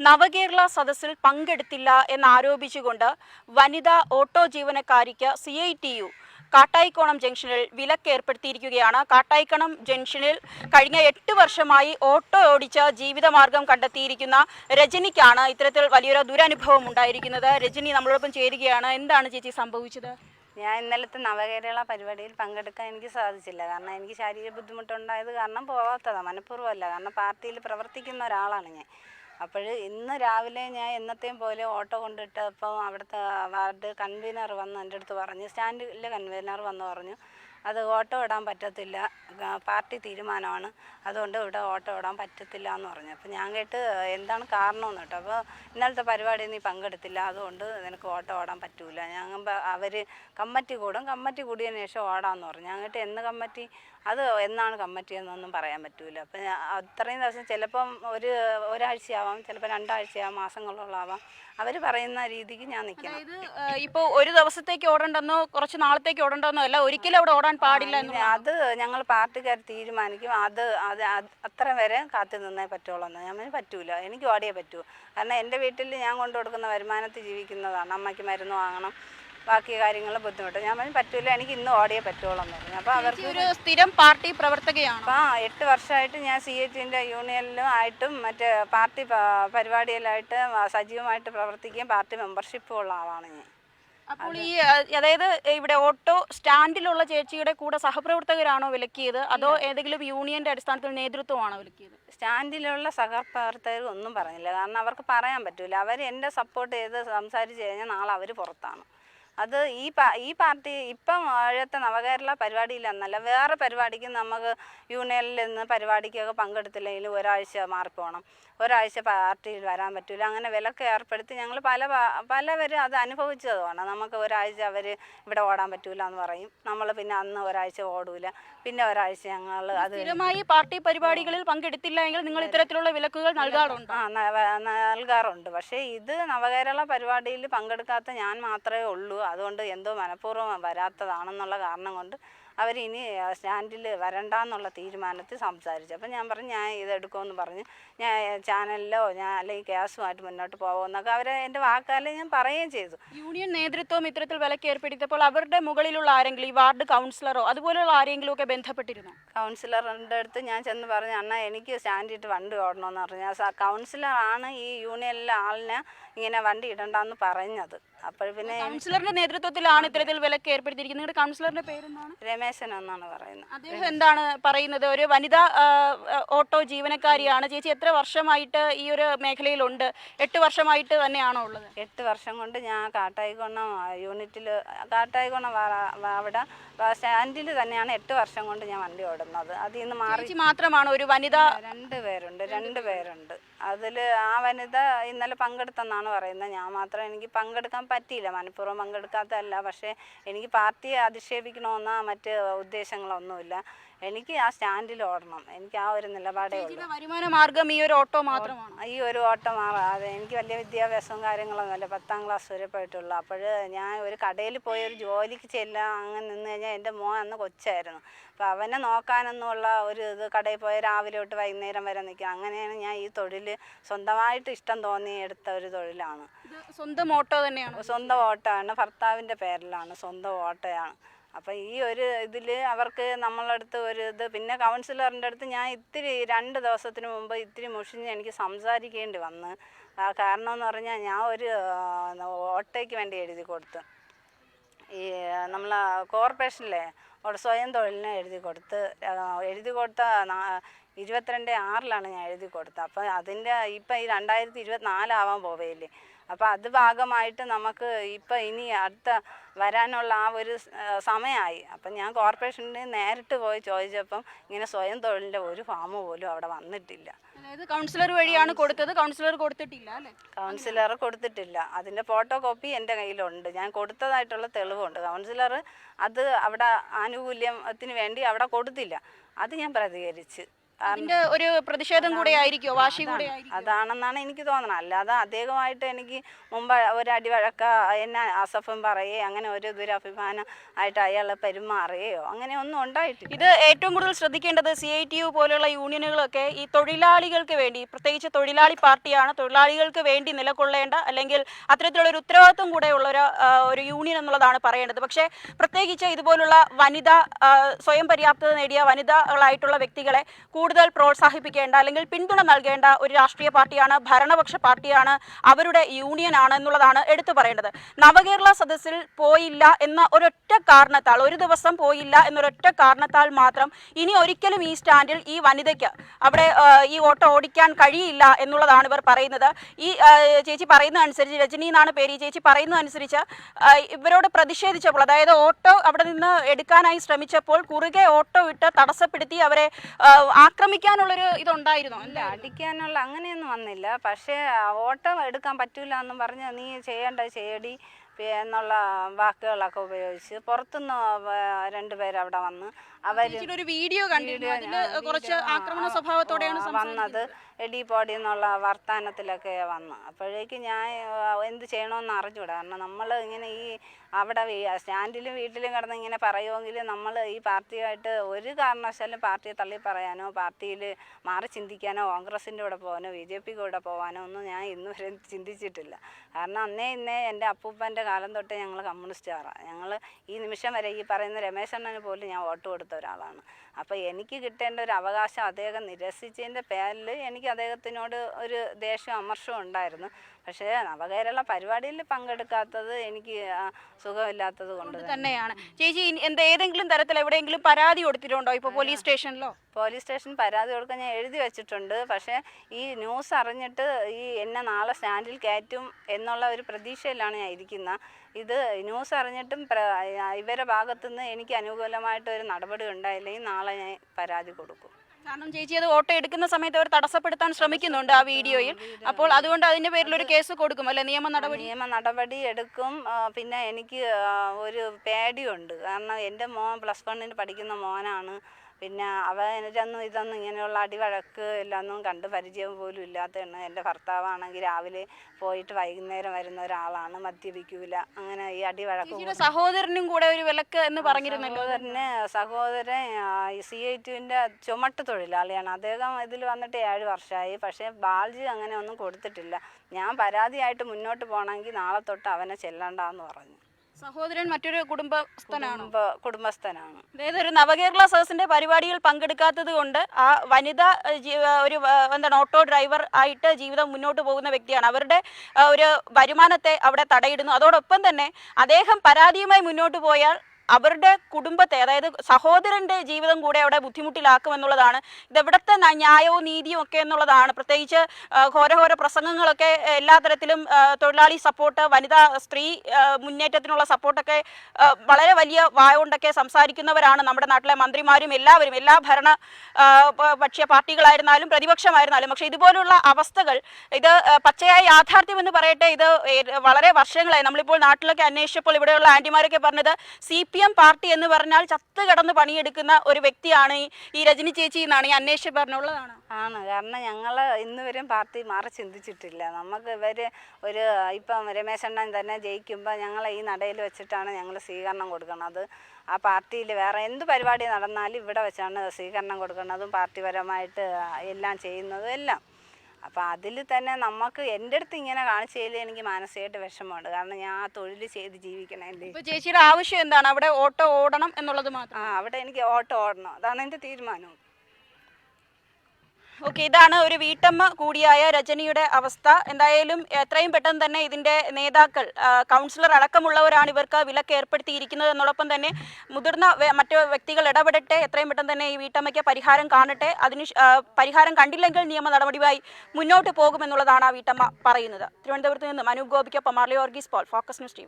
നവകേരള സദസ്സിൽ പങ്കെടുത്തില്ല എന്നാരോപിച്ചുകൊണ്ട് വനിതാ ഓട്ടോ ജീവനക്കാരിക്ക് C I T U Kattaikonam ജംഗ്ഷനിൽ വിലക്ക് ഏർപ്പെടുത്തിയിരിക്കുകയാണ് കാട്ടായിക്കോണം ജംഗ്ഷനിൽ കഴിഞ്ഞ എട്ട് വർഷമായി ഓട്ടോ ഓടിച്ച ജീവിതമാർഗം കണ്ടെത്തിയിരിക്കുന്ന രജനിക്കാണ് ഇത്തരത്തിൽ വലിയൊരു ദുരനുഭവം ഉണ്ടായിരിക്കുന്നത്. രജനി നമ്മളോടൊപ്പം ചേരുകയാണ്. എന്താണ് ചേച്ചി സംഭവിച്ചത്? ഞാൻ ഇന്നലത്തെ നവകേരള പരിപാടിയിൽ പങ്കെടുക്കാൻ എനിക്ക് സാധിച്ചില്ല. കാരണം എനിക്ക് ശാരീരിക ബുദ്ധിമുട്ടുണ്ടായത് കാരണം പോവാത്തതാണ് മനഃപൂർവമല്ല. കാരണം പാർട്ടിയിൽ പ്രവർത്തിക്കുന്ന ഒരാളാണ് ഞാൻ. അപ്പോൾ ഇന്ന് രാവിലെ ഞാൻ എന്നത്തെയും പോലെ ഓട്ടോ കൊണ്ടിട്ടപ്പോൾ അവിടുത്തെ വാർഡ് കൺവീനർ വന്ന് എന്റെ അടുത്ത് പറഞ്ഞു സ്റ്റാൻഡിലെ കൺവീനർ വന്ന് പറഞ്ഞു അത് ഓട്ടോ ഇടാൻ പറ്റത്തില്ല പാർട്ടി തീരുമാനമാണ് അതുകൊണ്ട് ഇവിടെ ഓട്ടോ ഇടാൻ പറ്റത്തില്ല എന്ന് പറഞ്ഞു. അപ്പോൾ ഞാൻ കേട്ട് എന്താണ് കാരണമെന്ന് കേട്ടോ അപ്പോൾ ഇന്നലത്തെ പരിപാടി നീ പങ്കെടുത്തില്ല അതുകൊണ്ട് നിനക്ക് ഓട്ടോ ഓടാൻ പറ്റൂല. ഞാൻ അവർ കമ്മറ്റി കൂടും കമ്മറ്റി കൂടിയതിന് ശേഷം ഓടാമെന്ന് പറഞ്ഞു. ഞാൻ കേട്ട് എന്ന് കമ്മിറ്റി? അത് എന്നാണ് കമ്മിറ്റി എന്നൊന്നും പറയാൻ പറ്റൂല. അപ്പം അത്രയും ദിവസം ചിലപ്പം ഒരു ഒരാഴ്ചയാവാം ചിലപ്പോൾ രണ്ടാഴ്ചയാവാം മാസങ്ങളോളാവാം. അവർ പറയുന്ന രീതിക്ക് ഞാൻ നിൽക്കണം. അതായത് ഇപ്പോൾ ഒരു ദിവസത്തേക്ക് ഓടണ്ടെന്നോ കുറച്ച് നാളത്തേക്ക് ഓടണ്ടെന്നോ അല്ല ഒരിക്കലും അവിടെ ഓടാൻ പാടില്ല എന്ന് അത് ഞങ്ങൾ പാർട്ടിക്കാർ തീരുമാനിക്കും. അത് അത് അത് അത്ര വരെ കാത്തു നിന്നേ പറ്റുള്ളൂ എന്ന്. ഞാൻ പറ്റൂല. എനിക്ക് ഓടിയേ പറ്റൂ. കാരണം എന്റെ വീട്ടിൽ ഞാൻ കൊണ്ടു കൊടുക്കുന്ന വരുമാനത്തിൽ ജീവിക്കുന്നതാണ്. അമ്മയ്ക്ക് മരുന്ന് വാങ്ങണം. ബാക്കി കാര്യങ്ങൾ ബുദ്ധിമുട്ട്. ഞാൻ പറഞ്ഞു പറ്റൂല എനിക്ക് ഇന്ന് ഓടിയേ പറ്റുള്ളൂ എന്ന് പറഞ്ഞു അപ്പോൾ അവർക്ക് ഒരു സ്ഥിരം പാർട്ടി പ്രവർത്തകയാണ്? അപ്പോൾ ആ എട്ട് വർഷമായിട്ട് ഞാൻ സി എ ടിന്റെ യൂണിയനിലും ആയിട്ടും മറ്റേ പാർട്ടി പരിപാടിയിലായിട്ട് സജീവമായിട്ട് പ്രവർത്തിക്കുകയും പാർട്ടി മെമ്പർഷിപ്പും ഉള്ള ആളാണ് ഞാൻ. അപ്പോൾ ഈ അതായത് ഇവിടെ ഓട്ടോ സ്റ്റാൻഡിലുള്ള ചേച്ചിയുടെ കൂടെ സഹപ്രവർത്തകരാണോ വിലക്കിയത്? അതോ ഏതെങ്കിലും യൂണിയന്റെ അടിസ്ഥാനത്തിൽ നേതൃത്വമാണോ വിലക്കിയത്? സ്റ്റാൻഡിലുള്ള സഹപ്രവർത്തകർ ഒന്നും പറഞ്ഞില്ല. കാരണം അവർക്ക് പറയാൻ പറ്റൂല. അവർ എന്റെ സപ്പോർട്ട് ചെയ്ത് സംസാരിച്ച് കഴിഞ്ഞാൽ നാളെ അവർ പുറത്താണ്. അത് ഈ പാ ഈ പാർട്ടി ഇപ്പം ആഴത്തെ നവകേരള പരിപാടിയിലെന്നല്ല വേറെ പരിപാടിക്ക് നമുക്ക് യൂണിയനിൽ നിന്ന് പരിപാടിക്കൊക്കെ പങ്കെടുത്തില്ലെങ്കിൽ ഒരാഴ്ച മാറിപ്പോണം ഒരാഴ്ച പാർട്ടിയിൽ വരാൻ പറ്റില്ല അങ്ങനെ വിലക്ക് ഏർപ്പെടുത്തി ഞങ്ങൾ പല പലവരും അത് അനുഭവിച്ചതുമാണ് നമുക്ക് ഒരാഴ്ച അവർ ഇവിടെ ഓടാൻ പറ്റൂല എന്ന് പറയും. നമ്മൾ പിന്നെ അന്ന് ഒരാഴ്ച ഓടൂല. പിന്നെ ഒരാഴ്ച ഞങ്ങൾ അത് സ്ഥിരമായി പാർട്ടി പരിപാടികളിൽ പങ്കെടുത്തില്ല എങ്കിൽ നിങ്ങൾ ഇത്തരത്തിലുള്ള വിലക്കുകൾ നൽകാറുണ്ട്? ആ നൽകാറുണ്ട്. പക്ഷേ ഇത് നവകേരള പരിപാടിയിൽ പങ്കെടുക്കാത്ത ഞാൻ മാത്രമേ ഉള്ളൂ. അതുകൊണ്ട് എന്തോ മനഃപൂർവം വരാത്തതാണെന്നുള്ള കാരണം കൊണ്ട് അവർ ഇനി സ്റ്റാൻഡിൽ വരണ്ടെന്നുള്ള തീരുമാനത്തിൽ സംസാരിച്ചു. അപ്പം ഞാൻ പറഞ്ഞു ഞാൻ ഇതെടുക്കുമെന്ന് പറഞ്ഞ്. ഞാൻ ചാനലിലോ ഞാൻ അല്ലെങ്കിൽ കേസുമായിട്ട് മുന്നോട്ട് പോകുമെന്നൊക്കെ അവരെ എന്റെ വാക്കാലെ ഞാൻ പറയുകയും ചെയ്തു. യൂണിയൻ നേതൃത്വം ഇത്തരത്തിൽ വിലക്ക് ഏർപ്പെടുത്തിയപ്പോൾ അവരുടെ മുകളിലുള്ള ആരെങ്കിലും ഈ വാർഡ് കൗൺസിലറോ അതുപോലെയുള്ള ആരെങ്കിലും ഒക്കെ ബന്ധപ്പെട്ടിരുന്നു? കൗൺസിലറിന്റെ അടുത്ത് ഞാൻ ചെന്ന് പറഞ്ഞു അണ്ണാ എനിക്ക് സ്റ്റാൻഡിട്ട് വണ്ടി ഓടണമെന്ന് പറഞ്ഞു. കൗൺസിലറാണ് ഈ യൂണിയനിലെ ആളിനെ ഇങ്ങനെ വണ്ടി ഇടണ്ടെന്ന് പറഞ്ഞത്. അപ്പോൾ പിന്നെ കൗൺസിലറിന്റെ നേതൃത്വത്തിലാണ് ഇത്തരത്തിൽ വിലക്ക് ഏർപ്പെടുത്തിയിരിക്കുന്നത്. നിങ്ങളുടെ കൗൺസിലറിന്റെ പേരെന്താണ്? രമേശൻ എന്നാണ് പറയുന്നത്. അദ്ദേഹം എന്താണ് പറയുന്നത്? ഒരു വനിതാ ഓട്ടോ ജീവനക്കാരിയാണ്. ചേച്ചി എത്ര വർഷമായിട്ട് ഈ ഒരു മേഖലയിലുണ്ട്? എട്ട് വർഷമായിട്ട് തന്നെയാണോ ഉള്ളത്? എട്ട് വർഷം കൊണ്ട് ഞാൻ കാട്ടായിക്കോണം യൂണിറ്റിൽ കാട്ടായിക്കോണം അവിടെ സ്റ്റാൻഡിൽ തന്നെയാണ് എട്ട് വർഷം കൊണ്ട് ഞാൻ വണ്ടി ഓടുന്നത്. അതിൽ നിന്ന് മാറി മാത്രമാണ് ഒരു വനിത രണ്ട് പേരുണ്ട് രണ്ട് പേരുണ്ട്. അതിൽ ആ വനിത ഇന്നലെ പങ്കെടുത്തെന്നാണ് പറയുന്നത്. ഞാൻ മാത്രം എനിക്ക് പങ്കെടുക്കാൻ പറ്റിയില്ല. മനഃപൂർവം പങ്കെടുക്കാത്തതല്ല. പക്ഷേ എനിക്ക് പാർട്ടിയെ അധിക്ഷേപിക്കണമെന്ന മറ്റ് ഉദ്ദേശങ്ങളൊന്നുമില്ല. എനിക്ക് ആ സ്റ്റാൻഡിൽ ഓടണം. എനിക്ക് ആ ഒരു നിലപാടേ വരുമാന മാർഗം ഈ ഒരു ഓട്ടോ മാത്രമാണ്? ഈ ഒരു ഓട്ടോ മാറാതെ എനിക്ക് വലിയ വിദ്യാഭ്യാസവും കാര്യങ്ങളൊന്നുമില്ല പത്താം ക്ലാസ് വരെ പോയിട്ടുള്ളൂ. അപ്പോൾ ഞാൻ ഒരു കടയിൽ പോയി ഒരു ജോലിക്ക് ചെല്ലാം അങ്ങനെ നിന്ന് കഴിഞ്ഞാൽ എന്റെ മോൻ അന്ന് കൊച്ചായിരുന്നു. അപ്പോൾ അവനെ നോക്കാനൊന്നുമുള്ള ഒരു ഇത് കടയിൽ പോയി രാവിലെ തൊട്ട് വൈകുന്നേരം വരെ നിൽക്കുക. അങ്ങനെയാണ് ഞാൻ ഈ തൊഴിൽ സ്വന്തമായിട്ട് ഇഷ്ടം തോന്നി എടുത്ത ഒരു തൊഴിലാണ്. സ്വന്തം ഓട്ടോ തന്നെയാണ്? സ്വന്തം ഓട്ടോ ആണ് ഭർത്താവിന്റെ പേരിലാണ്. സ്വന്തം ഓട്ടോയാണ്. അപ്പം ഈ ഒരു ഇതിൽ അവർക്ക് നമ്മളടുത്ത് ഒരു ഇത് പിന്നെ കൗൺസിലറിന്റെ അടുത്ത് ഞാൻ ഇത്തിരി രണ്ട് ദിവസത്തിന് മുമ്പ് ഇത്തിരി മുഷിഞ്ഞ് എനിക്ക് സംസാരിക്കേണ്ടി വന്ന്. ആ കാരണം എന്ന് പറഞ്ഞാൽ ഞാൻ ഒരു ഓട്ടോയ്ക്ക് വേണ്ടി എഴുതി കൊടുത്തു. ഈ നമ്മൾ കോർപ്പറേഷനിലെ സ്വയം തൊഴിലിന് എഴുതി കൊടുത്ത് എഴുതി കൊടുത്ത ഇരുപത്തിരണ്ട് ആറിലാണ് ഞാൻ എഴുതി കൊടുത്തത്. അപ്പോൾ അതിന്റെ ഇപ്പം ഈ രണ്ടായിരത്തി ഇരുപത്തിനാലാവാൻ പോവേയില്ലേ അപ്പോൾ അത് ഭാഗമായിട്ട് നമുക്ക് ഇപ്പം ഇനി അടുത്ത വരാനുള്ള ആ ഒരു സമയമായി അപ്പം ഞാൻ കോർപ്പറേഷനിൽ നേരിട്ട് പോയി ചോദിച്ചപ്പം ഇങ്ങനെ സ്വയം തൊഴിലിന്റെ ഒരു ഫാം പോലും അവിടെ വന്നിട്ടില്ല. അതായത് കൗൺസിലർ വഴിയാണ് കൊടുത്തത്. കൗൺസിലർ കൊടുത്തിട്ടില്ല അല്ലേ? കൗൺസിലർ കൊടുത്തിട്ടില്ല. അതിന്റെ ഫോട്ടോ കോപ്പി എന്റെ കയ്യിലുണ്ട്. ഞാൻ കൊടുത്തതായിട്ടുള്ള തെളിവുണ്ട്. കൗൺസിലർ അത് അവിടെ ആനുകൂല്യത്തിന് വേണ്ടി അവിടെ കൊടുത്തില്ല. അത് ഞാൻ പ്രതികരിച്ച്. അതിന്റെ ഒരു പ്രതിഷേധം കൂടെ ആയിരിക്കോ? വാശി കൂടെ അതാണെന്നാണ് എനിക്ക് തോന്നുന്നത് അല്ലാതെ അദ്ദേഹമായിട്ട് എനിക്ക് മുമ്പ് ഒരു അടിവഴക്ക എന്നെ അസഫം പറയുകയോ അങ്ങനെ ഒരു ദുരഭിമാനം ആയിട്ട് അയാളെ പെരുമാറുകയോ അങ്ങനെ ഒന്നും ഉണ്ടായിട്ടില്ല. ഇത് ഏറ്റവും കൂടുതൽ ശ്രദ്ധിക്കേണ്ടത് സി ഐ ടി യു പോലെയുള്ള യൂണിയനുകളൊക്കെ ഈ തൊഴിലാളികൾക്ക് വേണ്ടി പ്രത്യേകിച്ച് തൊഴിലാളി പാർട്ടിയാണ്. തൊഴിലാളികൾക്ക് വേണ്ടി നിലകൊള്ളേണ്ട അല്ലെങ്കിൽ അത്തരത്തിലുള്ള ഒരു ഉത്തരവാദിത്വം കൂടെ ഉള്ള ഒരു ഒരു യൂണിയൻ എന്നുള്ളതാണ് പറയേണ്ടത്. പക്ഷേ പ്രത്യേകിച്ച് ഇതുപോലുള്ള വനിതാ സ്വയം പര്യാപ്തത നേടിയ വനിതകളായിട്ടുള്ള വ്യക്തികളെ കൂടുതൽ പ്രോത്സാഹിപ്പിക്കേണ്ട അല്ലെങ്കിൽ പിന്തുണ നൽകേണ്ട ഒരു രാഷ്ട്രീയ പാർട്ടിയാണ് ഭരണപക്ഷ പാർട്ടിയാണ് അവരുടെ യൂണിയനാണ് എന്നുള്ളതാണ് എടുത്തു പറയേണ്ടത്. നവകേരള സദസ്സിൽ പോയില്ല എന്ന ഒരൊറ്റ കാരണത്താൽ ഒരു ദിവസം പോയില്ല എന്നൊരൊറ്റ കാരണത്താൽ മാത്രം ഇനി ഒരിക്കലും ഈ സ്റ്റാൻഡിൽ ഈ വനിതയ്ക്ക് അവിടെ ഈ ഓട്ടോ ഓടിക്കാൻ കഴിയില്ല എന്നുള്ളതാണ് ഇവർ പറയുന്നത്. ഈ ചേച്ചി പറയുന്ന അനുസരിച്ച് രജനി എന്നാണ് പേര് ഈ ചേച്ചി പറയുന്ന അനുസരിച്ച് ഇവരോട് പ്രതിഷേധിച്ചപ്പോൾ അതായത് ഓട്ടോ അവിടെ നിന്ന് എടുക്കാനായി ശ്രമിച്ചപ്പോൾ കുറുകെ ഓട്ടോ ഇട്ട് തടസ്സപ്പെടുത്തി അവരെ ആ, ആക്രമിക്കാനുള്ളൊരു ഇതുണ്ടായിരുന്നു? അല്ല അടിക്കാനുള്ള അങ്ങനെയൊന്നും വന്നില്ല. പക്ഷേ ഓട്ടം എടുക്കാൻ പറ്റൂല എന്നും പറഞ്ഞ് നീ ചെയ്യേണ്ട ചെയ്യടി എന്നുള്ള വാക്കുകളൊക്കെ ഉപയോഗിച്ച് പുറത്തുനിന്ന് രണ്ടുപേർ രണ്ടുപേര് അവിടെ വന്ന് അവർ ഒരു വീഡിയോ കുറച്ച് ആക്രമണ സ്വഭാവത്തോടെയാണ് വന്നത് എടി പോടി എന്നുള്ള വർത്തമാനത്തിലൊക്കെ വന്ന്. അപ്പോഴേക്കും ഞാൻ എന്ത് ചെയ്യണമെന്ന് അറിഞ്ഞൂടാ. കാരണം നമ്മൾ ഇങ്ങനെ ഈ അവിടെ സ്റ്റാൻഡിലും വീട്ടിലും കിടന്ന് ഇങ്ങനെ പറയുമെങ്കിൽ നമ്മൾ ഈ പാർട്ടിയായിട്ട് ഒരു കാരണവശാലും പാർട്ടിയെ തള്ളി പറയാനോ പാർട്ടിയിൽ മാറി ചിന്തിക്കാനോ കോൺഗ്രസിന്റെ കൂടെ പോകാനോ ബി ജെ പിക്ക് കൂടെ പോകാനോ ഒന്നും ഞാൻ ഇന്നുവരെ ചിന്തിച്ചിട്ടില്ല. കാരണം അന്നേ ഇന്നേ എന്റെ അപ്പൂപ്പന്റെ കാലം തൊട്ടേ ഞങ്ങൾ കമ്മ്യൂണിസ്റ്റുകാരാണ് ഞങ്ങൾ ഈ നിമിഷം വരെ ഈ പറയുന്ന രമേശ് അണ്ണന് പോലും ഞാൻ വോട്ട് കൊടുത്ത ഒരാളാണ്. അപ്പോൾ എനിക്ക് കിട്ടേണ്ട ഒരു അവകാശം അദ്ദേഹം നിരസിച്ചതിന്റെ പേരിൽ എനിക്ക് അദ്ദേഹത്തിനോട് ഒരു ദേഷ്യം അമർഷവും ഉണ്ടായിരുന്നു. പക്ഷേ നവകേരള പരിപാടിയിൽ പങ്കെടുക്കാത്തത് എനിക്ക് സുഖമില്ലാത്തത് കൊണ്ട് തന്നെയാണ്. ചേച്ചി എന്താ ഏതെങ്കിലും തരത്തിൽ എവിടെയെങ്കിലും പരാതി കൊടുത്തിട്ടുണ്ടോ? ഇപ്പൊ പോലീസ് സ്റ്റേഷനിലോ? പോലീസ് സ്റ്റേഷൻ പരാതി കൊടുക്കാൻ ഞാൻ എഴുതി വെച്ചിട്ടുണ്ട്. പക്ഷേ ഈ ന്യൂസ് അറിഞ്ഞിട്ട് ഈ എന്നെ നാളെ സ്റ്റാൻഡിൽ കയറ്റും എന്നുള്ള ഒരു പ്രതീക്ഷയിലാണ് ഞാൻ ഇരിക്കുന്നത് ഇത് ന്യൂസ് അറിഞ്ഞിട്ടും ഇവരുടെ ഭാഗത്തുനിന്ന് എനിക്ക് അനുകൂലമായിട്ട് ഒരു നടപടി ഉണ്ടായില്ലെങ്കിൽ നാളെ ഞാൻ പരാതി കൊടുക്കും. കാരണം ചേച്ചി അത് ഓട്ടോ എടുക്കുന്ന സമയത്ത് അവർ തടസ്സപ്പെടുത്താൻ ശ്രമിക്കുന്നുണ്ട് ആ വീഡിയോയിൽ. അപ്പോൾ അതുകൊണ്ട് അതിന്റെ പേരിൽ ഒരു കേസ് കൊടുക്കും അല്ലെ? നിയമ നടപടി? നിയമ നടപടി എടുക്കും. പിന്നെ എനിക്ക് ഒരു പേടിയുണ്ട്. കാരണം എന്റെ മോൻ പ്ലസ് വണ്ണിന് പഠിക്കുന്ന മോനാണ്. പിന്നെ അവനൊന്നും ഇതൊന്നും ഇങ്ങനെയുള്ള അടിവഴക്ക് എല്ലാമൊന്നും കണ്ട് പരിചയം പോലും ഇല്ലാത്തതാണ്. എന്റെ ഭർത്താവാണെങ്കിൽ രാവിലെ പോയിട്ട് വൈകുന്നേരം വരുന്ന ഒരാളാണ് മദ്യപിക്കൂല. അങ്ങനെ ഈ അടിവഴക്ക് സഹോദരനും കൂടെ ഒരു വിലക്ക് എന്ന് പറഞ്ഞിരുന്നല്ലോ സഹോദരന് സഹോദരൻ സി ഐ ടുവിന്റെ ചുമട്ട് തൊഴിലാളിയാണ്. അദ്ദേഹം ഇതിൽ വന്നിട്ട് ഏഴ് വർഷമായി പക്ഷേ ബാൽജി അങ്ങനെ ഒന്നും കൊടുത്തിട്ടില്ല. ഞാൻ പരാതിയായിട്ട് മുന്നോട്ട് പോകണമെങ്കിൽ നാളെ തൊട്ട് അവനെ ചെല്ലണ്ടെന്ന് പറഞ്ഞു. സഹോദരൻ മറ്റൊരു കുടുംബസ്ഥനാണ് കുടുംബ കുടുംബസ്ഥനാണ്. അതായത് ഒരു നവകേരള സദസ്സിന്റെ പരിപാടിയിൽ പങ്കെടുക്കാത്തത് കൊണ്ട് ആ വനിത ഒരു എന്താണ് ഓട്ടോ ഡ്രൈവർ ആയിട്ട് ജീവിതം മുന്നോട്ട് പോകുന്ന വ്യക്തിയാണ്. അവരുടെ ഒരു വരുമാനത്തെ അവിടെ തടയിടുന്നു. അതോടൊപ്പം തന്നെ അദ്ദേഹം പരാതിയുമായി മുന്നോട്ട് പോയാൽ അവരുടെ കുടുംബത്തെ അതായത് സഹോദരന്റെ ജീവിതം കൂടെ അവിടെ ബുദ്ധിമുട്ടിലാക്കും എന്നുള്ളതാണ് ഇതെവിടത്തെ ന്യായവും നീതിയും ഒക്കെ എന്നുള്ളതാണ്. പ്രത്യേകിച്ച് ഘോരഘോര പ്രസംഗങ്ങളൊക്കെ എല്ലാ തരത്തിലും തൊഴിലാളി സപ്പോർട്ട് വനിതാ സ്ത്രീ മുന്നേറ്റത്തിനുള്ള സപ്പോർട്ടൊക്കെ വളരെ വലിയ വായ കൊണ്ടൊക്കെ സംസാരിക്കുന്നവരാണ് നമ്മുടെ നാട്ടിലെ മന്ത്രിമാരും എല്ലാവരും. എല്ലാ ഭരണ ആ, പാർട്ടികളായിരുന്നാലും പ്രതിപക്ഷമായിരുന്നാലും. പക്ഷേ ഇതുപോലുള്ള അവസ്ഥകൾ ഇത് പച്ചയായ യാഥാർത്ഥ്യം എന്ന് പറയട്ടെ ഇത് വളരെ വർഷങ്ങളായി. നമ്മളിപ്പോൾ നാട്ടിലൊക്കെ അന്വേഷിച്ചപ്പോൾ ഇവിടെയുള്ള ആന്റിമാരൊക്കെ പറഞ്ഞത് സി എം പാർട്ടി എന്ന് പറഞ്ഞാൽ ചത്ത് കിടന്ന് പണിയെടുക്കുന്ന ഒരു വ്യക്തിയാണ് ഈ- രജനി ചേച്ചി എന്നാണ് ഈ അന്വേഷിച്ച് പറഞ്ഞുള്ളതാണ്. ആണ്. കാരണം ഞങ്ങൾ ഇന്ന് വരെയും പാർട്ടി മാറി ചിന്തിച്ചിട്ടില്ല. നമുക്ക് ഇവർ ഒരു ഇപ്പം രമേശണ്ണൻ തന്നെ ജയിക്കുമ്പോൾ ഞങ്ങളെ ഈ നടയിൽ വെച്ചിട്ടാണ് ഞങ്ങൾ സ്വീകരണം കൊടുക്കുന്നത് ആ പാർട്ടിയിൽ വേറെ എന്ത് പരിപാടി നടന്നാലും ഇവിടെ വെച്ചാണ് സ്വീകരണം കൊടുക്കുന്നതും പാർട്ടിപരമായിട്ട് എല്ലാം ചെയ്യുന്നതും എല്ലാം. അപ്പോൾ അതിൽ തന്നെ നമുക്ക് എന്റെ അടുത്ത് ഇങ്ങനെ കാണിച്ചതിൽ എനിക്ക് മാനസികമായിട്ട് വിഷമമുണ്ട്. കാരണം ഞാൻ ആ തൊഴിൽ ചെയ്ത് ജീവിക്കണേന്റെ ഇപ്പോൾ ചേച്ചിയുടെ ആവശ്യം എന്താണ്? അവിടെ ഓട്ടോ ഓടണം എന്നുള്ളത് മാത്രം. ആ അവിടെ എനിക്ക് ഓട്ടോ ഓടണം. അതാണ് എന്റെ തീരുമാനം ഓക്കെ ഇതാണ് ഒരു വീട്ടമ്മ കൂടിയായ രജനിയുടെ അവസ്ഥ. എന്തായാലും എത്രയും പെട്ടെന്ന് തന്നെ ഇതിന്റെ നേതാക്കൾ കൗൺസിലർ അടക്കമുള്ളവരാണ് ഇവർക്ക് വിലക്ക് ഏർപ്പെടുത്തിയിരിക്കുന്നത് എന്നോടൊപ്പം തന്നെ മുതിർന്ന മറ്റ് വ്യക്തികൾ ഇടപെടട്ടെ എത്രയും പെട്ടെന്ന് തന്നെ ഈ വീട്ടമ്മയ്ക്ക് പരിഹാരം കാണട്ടെ. അതിന് പരിഹാരം കണ്ടില്ലെങ്കിൽ നിയമ നടപടിയുമായി മുന്നോട്ട് പോകുമെന്നുള്ളതാണ് ആ വീട്ടമ്മ പറയുന്നത്. തിരുവനന്തപുരത്ത് നിന്ന് Manu ഗോപിക്കൊപ്പം Marly Orgees Paul Focus News T